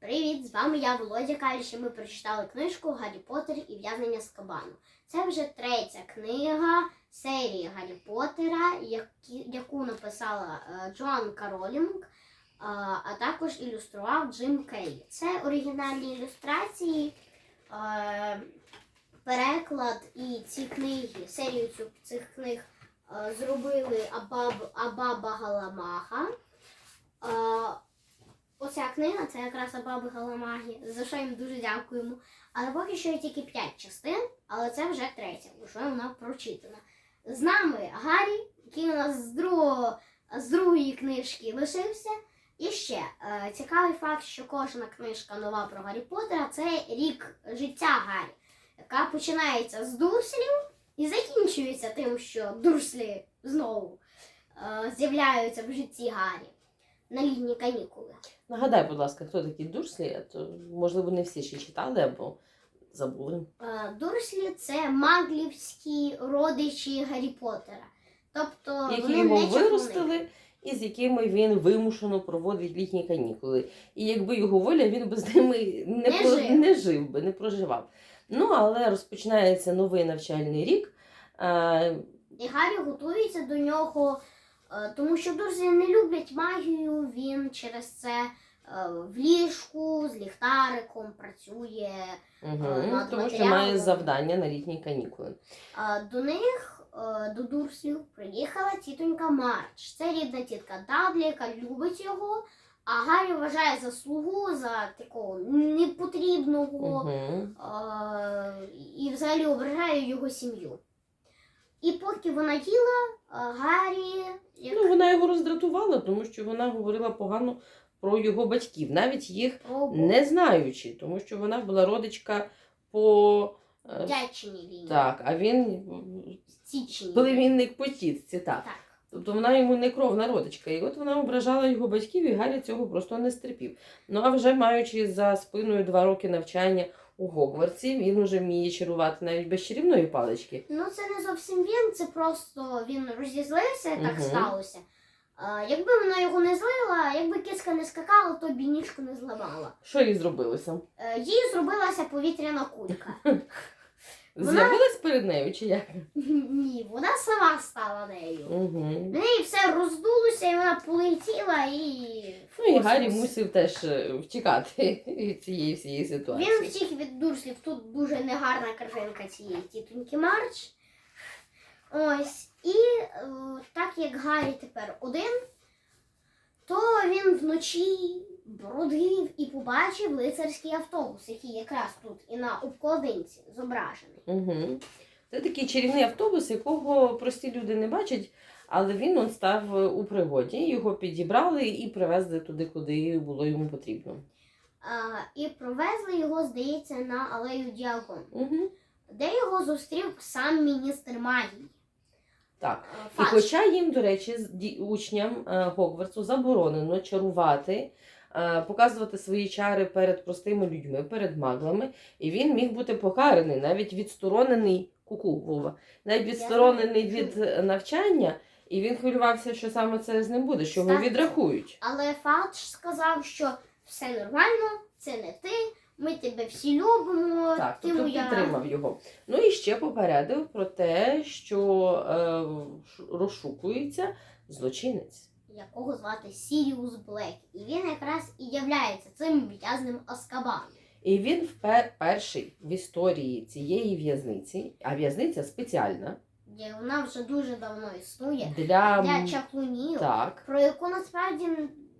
Привіт! З вами я, Володя Каліш, і ми прочитали книжку Гаррі Поттер і в'язнення з кабану. Це вже третя книга серії Гаррі Поттера, яку написала е, Джоан Каролінг, е, а також ілюстрував Джим Кей. Це оригінальні ілюстрації, е, переклад і ці книги, серію цих книг зробили Абаб, Абаба Галамага. Оця книга це якраз Абаби Галамагі, за що їм дуже дякуємо. Але поки що є тільки 5 частин, але це вже третя, вже вона прочитана. З нами Гаррі, який у нас з, другого, з другої книжки лишився. І ще е, цікавий факт, що кожна книжка нова про Гаррі Поттера це рік життя Гаррі, яка починається з Дурслів і закінчується тим, що Дурслі знову е, з'являються в житті Гаррі на літні канікули. Нагадай, будь ласка, хто такі Дурслі, а то, можливо, не всі ще читали або забули. Е, Дурслі це маглівські родичі Гаррі Поттера. Тобто Які вони його не чаклуни. виростили і з якими він вимушено проводить літні канікули. І якби його воля, він би з ними не, Не про- жив. не жив би, не проживав. Ну, але розпочинається новий навчальний рік. Е, І Гаррі готується до нього, тому що Дурслі не люблять магію. Він через це е, в ліжку з ліхтариком працює. Угу, над тому що має завдання на літні канікули. Е, До них, е, до Дурслів, приїхала тітонька Мардж. Це рідна тітка Дадлі, яка любить його. А Гаррі вважає заслугу за такого непотрібного Угу. е, і взагалі ображає його сім'ю. І поки вона їла, Гаррі як Ну, вона його роздратувала, тому що вона говорила погано про його батьків, навіть їх пробував не знаючи, тому що вона була родичка по. е, Дячині. Так, а він племінник по тітці, так. Так. Тобто вона йому не кровна родичка. І от вона ображала його батьків, і Гаррі цього просто не стерпів. Ну а вже маючи за спиною два роки навчання у Гогвартсі, він уже вміє чарувати навіть без чарівної палички. Ну, це не зовсім він, це просто він розізлився, так Мгм. сталося. А, якби вона його не злила, якби киска не скакала, то б і ніжку не зламала. Що їй зробилося? Е, їй зробилася повітряна кулька. Вона- З'явилась перед нею чи як? Ні, вона сама стала нею. Угу. В неї все роздулося, і вона полетіла і. в Ну і Гаррі мусив теж е, втікати від цієї всієї Він ситуації. втік від дурслів. Тут дуже негарна картинка цієї тітоньки Марч. Ось. І е, так як Гаррі тепер один, то він вночі бродив і побачив лицарський автобус, який якраз тут і на обкладинці зображений. Угу. Це такий чарівний автобус, якого прості люди не бачать, але він он став е, у пригоді. Його підібрали і привезли туди, куди було йому потрібно. А, і провезли його, здається, на алею Діагон, Угу. де його зустрів сам міністр магії. Так. Е, І хоча їм, до речі, учням е, Гогвартсу заборонено чарувати, показувати свої чари перед простими людьми, перед маглами, і він міг бути покараний, навіть відсторонений куку Вова, навіть відсторонений від е, навчання, і він хвилювався, що саме це з ним буде, що його відрахують. Але Фадж сказав, що все нормально, це не ти, ми тебе всі любимо, Так, ти тобто моя. підтримав його. Ну і ще попередив про те, що е, розшукується злочинець. Якого звати Сіріус Блек. І він якраз і являється цим в'язнем Аскабану. І він впер- перший в історії цієї в'язниці, а в'язниця спеціальна Де вона вже дуже давно існує для, для чаклунів, так, про яку насправді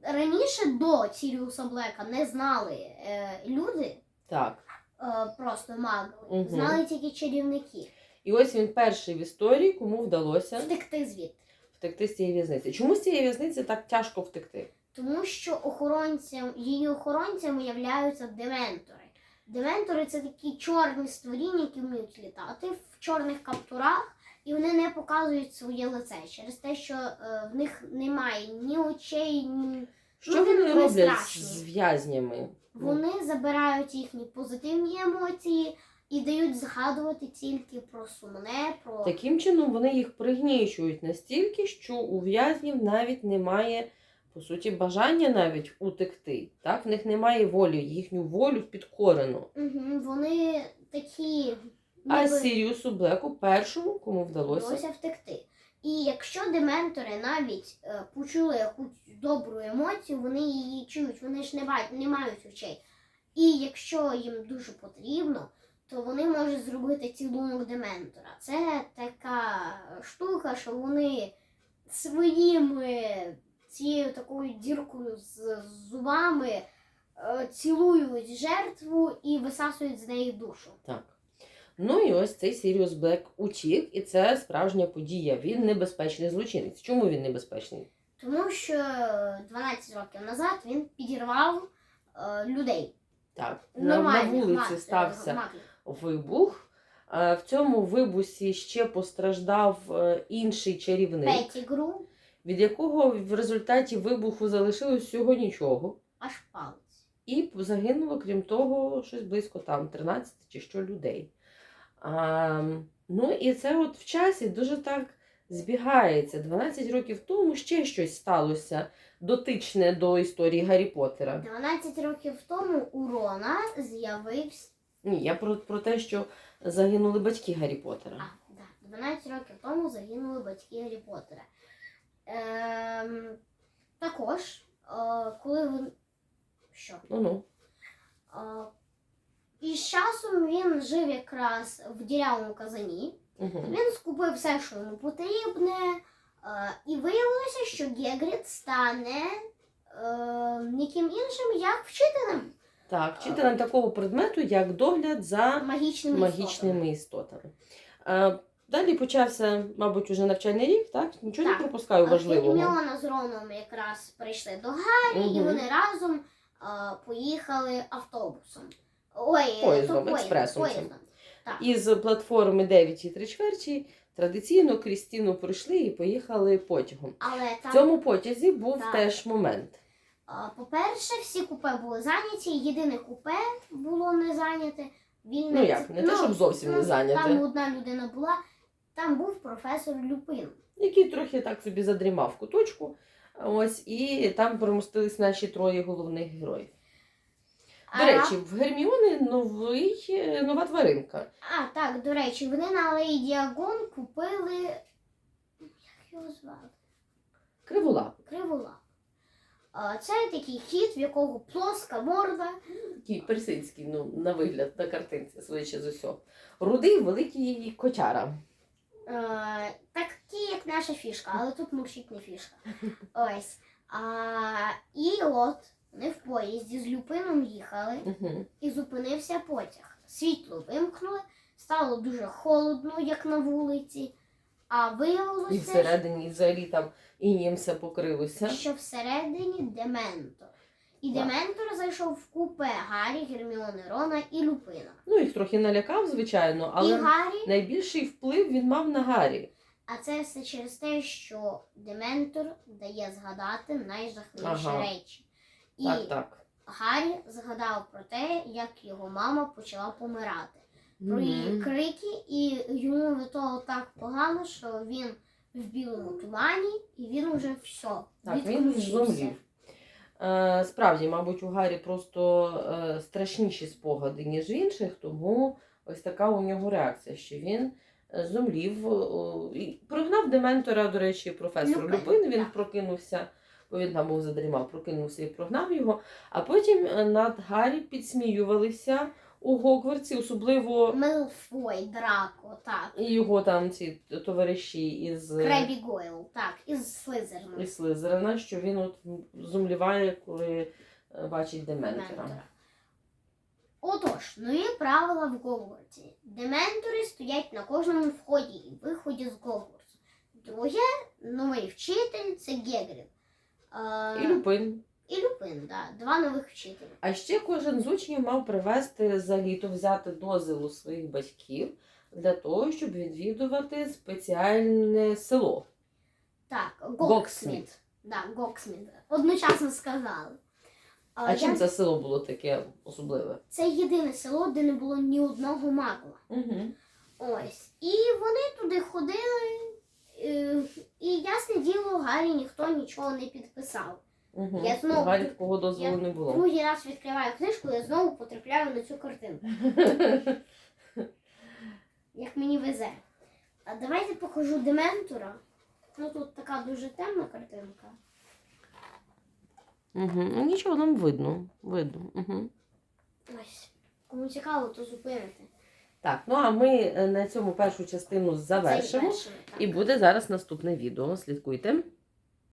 раніше до Сіріуса Блека не знали е, люди, так. е, просто маги, Мгм. знали тільки чарівники. І ось він перший в історії, кому вдалося Втекти звідти. Втекти з цієї в'язниці. Чому з цієї в'язниці так тяжко втекти? Тому що охоронцям, її охоронцями являються дементори. Дементори це такі чорні створіння, які вміють літати в чорних каптурах, і вони не показують своє лице через те, що е, в них немає ні очей, ні Що Ну, вони вони роблять страшні. з в'язнями? вони забирають їхні позитивні емоції і дають згадувати тільки про сумне, про Таким чином вони їх пригнічують настільки, що у в'язнів навіть немає по суті, бажання навіть утекти. Так? В них немає волі, їхню волю підкорено. Угу, вони такі А Сіріусу Блеку першому, кому вдалося. вдалося втекти. І якщо дементори навіть е, почули якусь добру емоцію, вони її чують, вони ж не не мають очей. І якщо їм дуже потрібно, то вони можуть зробити цілунок дементора. Це така штука, що вони своїми цією такою діркою з зубами е, цілують жертву і висасують з неї душу. Так. Ну і ось цей Сіріус Блек утік, і це справжня подія. Він небезпечний злочинець. Чому він небезпечний? Тому що 12 років назад він підірвав е, людей. Так, на, на вулиці стався магів. Вибух. Е, В цьому вибусі ще постраждав е, інший чарівник, Петігру, від якого в результаті вибуху залишилось всього нічого. аж палець. І загинуло, крім того, щось близько там 13 чи що людей. А, ну і це от в часі дуже так збігається. 12 років тому ще щось сталося дотичне до історії Гаррі Поттера. 12 років тому у Рона з'явився. Ні, я про, про те, що загинули батьки Гаррі Поттера. А, да, 12 років тому загинули батьки Гаррі Поттера. Ем, також, е, коли він. Що? Ну ну. Е, і з часом він жив якраз в дірявому казані. Угу. Він скупив все, що йому потрібне, е, і виявилося, що Гегрід стане е, ніким іншим, як вчителем Так, вчителем такого предмету, як догляд за магічними магічними істотами. А, далі почався, мабуть, уже навчальний рік, так? Нічого Так. не пропускаю важливого. Герміона з Роном якраз прийшли до Гаррі, і вони разом е, поїхали автобусом. Ой, е, Поїздом, то експресом поїздом. Із платформи 9 і 3 чверті традиційно Крістіну пройшли і поїхали потягом. Але В цьому потязі був Так. теж момент. По-перше, всі купе були зайняті, єдине купе було не зайняте. Вільне Ну як, не те, щоб зовсім не ну, зайняте. Там одна людина була, там був професор Люпин. який трохи так собі задрімав куточку. Ось, і там промостились наші троє головних героїв. До А- речі, в Герміони новий, е, нова тваринка. А, так, до речі, вони на алеї Діагон купили. Як його звати? Криволап. Криволап. Це такий кіт, в якого плоска морда. Такий персидський, ну, на вигляд, на картинці, швидше з усього. Рудий, великий котяра. Такий, як наша фішка, але тут мурчить не фішка. Ось. А, і от вони в поїзді з Люпином їхали Угу. і зупинився потяг. Світло вимкнули, стало дуже холодно, як на вулиці. А виявилося, І всередині взагалі там інієм все покрилося. що всередині Дементор. І Так. Дементор зайшов в купе Гаррі, Герміони, Рона і Люпина. Ну, їх трохи налякав, звичайно, І але Гаррі, найбільший вплив він мав на Гаррі. а це все через те, що Дементор дає згадати найжахливіші Ага. речі. І Так, так. Гаррі згадав про те, як його мама почала помирати. Про її крики, і йому від того так погано, що він в білому тумані, і він уже все. Так, він відключився. Е, справді, мабуть, у Гаррі просто е, страшніші спогади, ніж в інших, тому ось така у нього реакція, що він е, зумлів. о, і прогнав Дементора, до речі, професор Люпин, Люпин, він так. прокинувся, бо він там був задрімав, прокинувся і прогнав його. А потім е, над Гаррі підсміювалися у Гогвартсі, особливо Мелфой, Драко, так. і його там ці товариші із. Кребі Гойл, так, із Слизерну. і Слизерина, що він от зумліває, коли е, бачить Дементора. Дементора. Отож, нові правила в Гогвартсі. Дементори стоять на кожному вході і виході з Гогвартсу. Друге, новий вчитель це Гегрід. Е, І Люпин. І Люпин, да, два нових вчителі. А ще кожен з учнів мав привезти за літо, взяти дозвіл у своїх батьків для того, щоб відвідувати спеціальне село. Так, Гоксміт. Да, Гоксміт. Одночасно сказали. А я- чим це село було таке особливе? Це єдине село, де не було ні одного магла. Угу. Ось. І вони туди ходили, е, і ясне діло, Гаррі ніхто нічого не підписав. Угу. Я знову- Галі такого дозволу я не було. Другий раз відкриваю книжку, я знову потрапляю на цю картинку. Як мені везе. А давайте покажу Дементора. Ну тут така дуже темна картинка. Угу. Ну нічого нам видно. Видно. Угу. Ось. Кому цікаво, то зупинити. Так, ну а ми е, на цьому першу частину завершимо. Так. І буде зараз наступне відео. Слідкуйте.